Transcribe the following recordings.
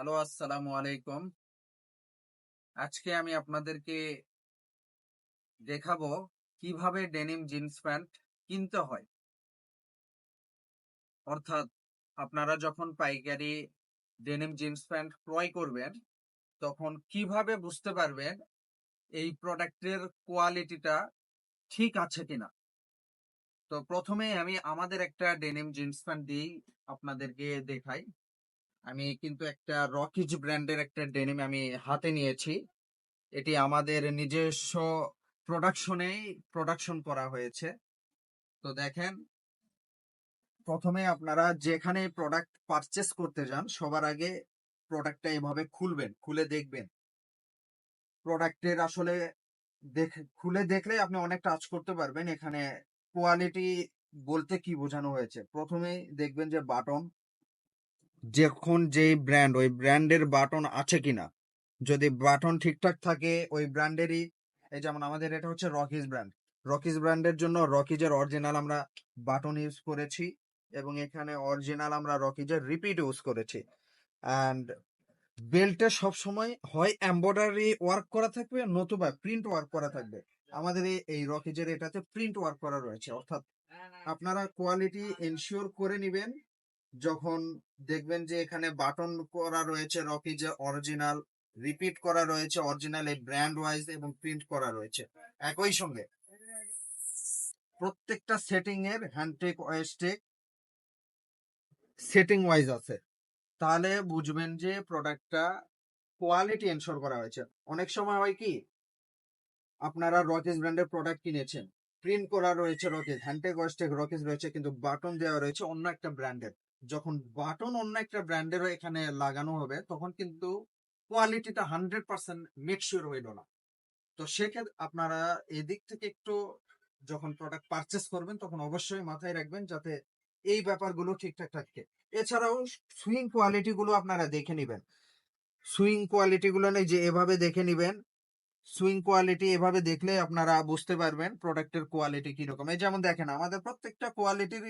Hello আসসালামু আলাইকুম। আজকে আমি আপনাদেরকে দেখাবো কীভাবে ডেনিম জিন্স প্যান্ট কিনতে হয়। অর্থাৎ আপনারা যখন পাইকারি ডেনিম জিন্স প্যান্ট ক্রয় করবেন, তখন কীভাবে বুঝতে পারবেন এই প্রোডাক্টের কোয়ালিটিটা ঠিক আছে কিনা। তো প্রথমে আমি আমাদের একটা ডেনিম জিন্স প্যান্ট দিয়েই আপনাদেরকে দেখাই। আমি কিন্তু একটা রকিজ ব্র্যান্ডের একটা ডেনিম আমি হাতে নিয়েছি। এটি আমাদের নিজস্ব প্রোডাকশনেই প্রোডাকশন করা হয়েছে। তো দেখেন, প্রথমে আপনারা যেখানে প্রোডাক্ট পারচেস করতে যান, সবার আগে প্রোডাক্টটা এভাবে খুলবেন, খুলে দেখবেন। প্রোডাক্টের আসলে দেখ, খুলে দেখলে আপনি অনেক টাচ করতে পারবেন। এখানে কোয়ালিটি বলতে কি বোঝানো হয়েছে? প্রথমেই দেখবেন যে বাটন যখন যেই ব্র্যান্ড ওই ব্র্যান্ডের বাটন আছে কিনা। যদি বাটন ঠিকঠাক থাকে, ওই ব্র্যান্ডেরই এই যেমন আমাদের এটা হচ্ছে রকিজ ব্র্যান্ড রকিজ ব্র্যান্ডের জন্য রকিজের অরিজিনাল আমরা বাটন ইউজ করেছি এবং এখানে অরিজিনাল আমরা রকিজের রিপিট ইউজ করেছি। অ্যান্ড বেল্টে সবসময় হয় এম্বয়ডারি ওয়ার্ক করা থাকবে, নতুবা প্রিন্ট ওয়ার্ক করা থাকবে। আমাদের এই- রকিজের এটাতে প্রিন্ট ওয়ার্ক করা রয়েছে। অর্থাৎ আপনারা কোয়ালিটি এনশিওর করে নেবেন যখন দেখবেন যে এখানে বাটন করা রয়েছে রকিজে অরিজিনাল রিপিট করা রয়েছে অরিজিনাল এই ব্র্যান্ড ওয়াইজ এবং প্রিন্ট করা রয়েছে, একই সঙ্গে। প্রত্যেকটা সেটিং এর হ্যান্ডটেক ওয়েস্টেক সেটিং ওয়াইজ আছে। তাহলে বুঝবেন যে প্রোডাক্টটা কোয়ালিটি এনশোর করা হয়েছে। অনেক সময় হয় কি, আপনারা রকেজ ব্র্যান্ডের প্রোডাক্ট কিনেছেন প্রিন্ট করা রয়েছে রকেজ হ্যান্ডটেক ওয়েস্টেক রকেজ রয়েছে, কিন্তু বাটন দেওয়া রয়েছে অন্য একটা ব্র্যান্ডের যখন বাটন অন্য একটা ব্র্যান্ডেরও এখানে লাগানো হবে, তখন কিন্তু কোয়ালিটিটা হান্ড্রেড পার্সেন্ট মেকশিওর হইল না। তো সেক্ষেত্রে আপনারা এদিক থেকে একটু যখন প্রোডাক্ট পারচেস করবেন, তখন অবশ্যই মাথায় রাখবেন যাতে এই ব্যাপারগুলো ঠিকঠাক থাকে। এছাড়াও সুইং কোয়ালিটি গুলো আপনারা দেখে নেবেন। সুইং কোয়ালিটি গুলো যে এভাবে দেখে নেবেন। সুইং কোয়ালিটি এভাবে দেখলে আপনারা বুঝতে পারবেন প্রোডাক্টের কোয়ালিটি কীরকম। এই যেমন দেখেন, আমাদের প্রত্যেকটা কোয়ালিটির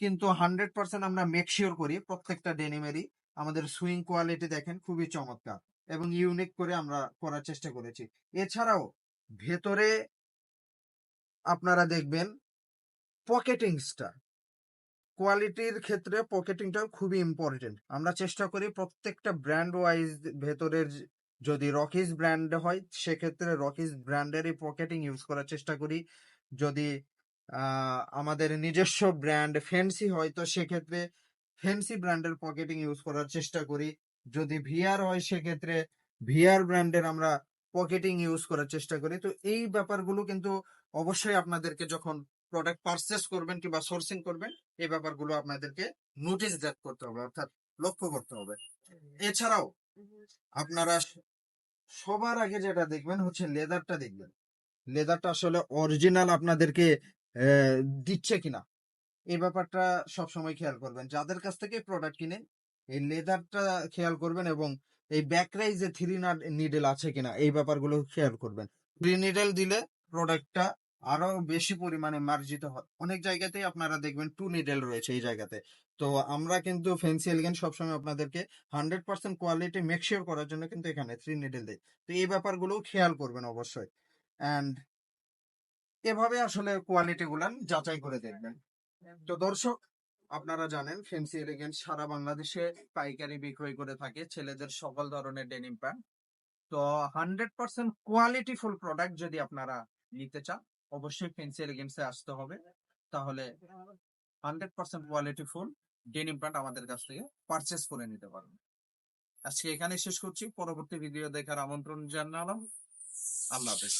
কিন্তু হান্ড্রেড পার্সেন্ট আমরা মেকশিওর করি প্রত্যেকটা ডেনিমেরই আমাদের সুইং কোয়ালিটি দেখেন খুবই চমৎকার এবং ইউনিক করে আমরা করার চেষ্টা করেছি। এছাড়াও ভেতরে আপনারা দেখবেন পকেটিংসটা কোয়ালিটির ক্ষেত্রে পকেটিংটা খুবই ইম্পর্টেন্ট আমরা চেষ্টা করি প্রত্যেকটা ব্র্যান্ড ওয়াইজ ভেতরের যদি রকিজ ব্র্যান্ড হয়, সেক্ষেত্রে রকিজ ব্র্যান্ডেরই পকেটিং ইউজ করার চেষ্টা করি। যদি আমাদের নিজস্ব ব্র্যান্ড ফ্যান্সি হয়, তো সেক্ষেত্রে ফ্যান্সি ব্র্যান্ডের পকেটিং ইউজ করার চেষ্টা করি। যদি ভিআর হয়, সেক্ষেত্রে ভিআর ব্র্যান্ডের আমরা পকেটিং ইউজ করার চেষ্টা করি। তো এই ব্যাপারগুলো কিন্তু অবশ্যই আপনাদেরকে যখন প্রোডাক্ট পারচেস করবেন কিংবা সোর্সিং করবেন, এই ব্যাপারগুলো আপনাদেরকে নোটিস দ্যাট করতে হবে, অর্থাৎ লক্ষ্য করতে হবে। এছাড়াও আপনারা সবার আগে যেটা দেখবেন হচ্ছে লেদারটা দেখবেন। লেদারটা আসলে অরিজিনাল আপনাদেরকে দিচ্ছে কিনা? এই ব্যাপারটা সবসময় খেয়াল করবেন। যাদের কাছ থেকে প্রোডাক্ট কিনেন, এই লেদারটা খেয়াল করবেন এবং এই ব্যাকরাই যে থ্রি নিডেল আছে কিনা, এই ব্যাপারগুলো খেয়াল করবেন। থ্রি নিডেল দিলে প্রোডাক্টটা আরও বেশি পরিমাণে মার্জিত হয়। অনেক জায়গাতেই আপনারা দেখবেন টু নিডেল রয়েছে এই জায়গাতে। তো আমরা কিন্তু ফেন্সি এলিগেন্ট সবসময় আপনাদেরকে হান্ড্রেড পার্সেন্ট কোয়ালিটি মেকশিওর করার জন্য কিন্তু এখানে থ্রি নিডেল দেয় তো এই ব্যাপারগুলো খেয়াল করবেন অবশ্যই। অ্যান্ড এভাবে আসলে কোয়ালিটি গুলান যাচাই করে দেখবেন। তো দর্শক আপনারা জানেন ফেন্সি এলিগেন্ট সারা বাংলাদেশে পাইকারি বিক্রয় করে থাকে ছেলেদের সকল ধরনের ডেনিম প্যান্ট তো hundred percent quality full product যদি আপনারা নিতে চান অবশ্যই ফেন্সি এলিগেন্টসে আসতে হবে। তাহলে hundred percent quality full denim pant আমাদের কাছ থেকে পারচেস করে নিতে পারবেন। আজকে এখানে শেষ করছি। পরবর্তী ভিডিও দেখার আমন্ত্রণ জানালাম। আল্লাহ হাফেজ।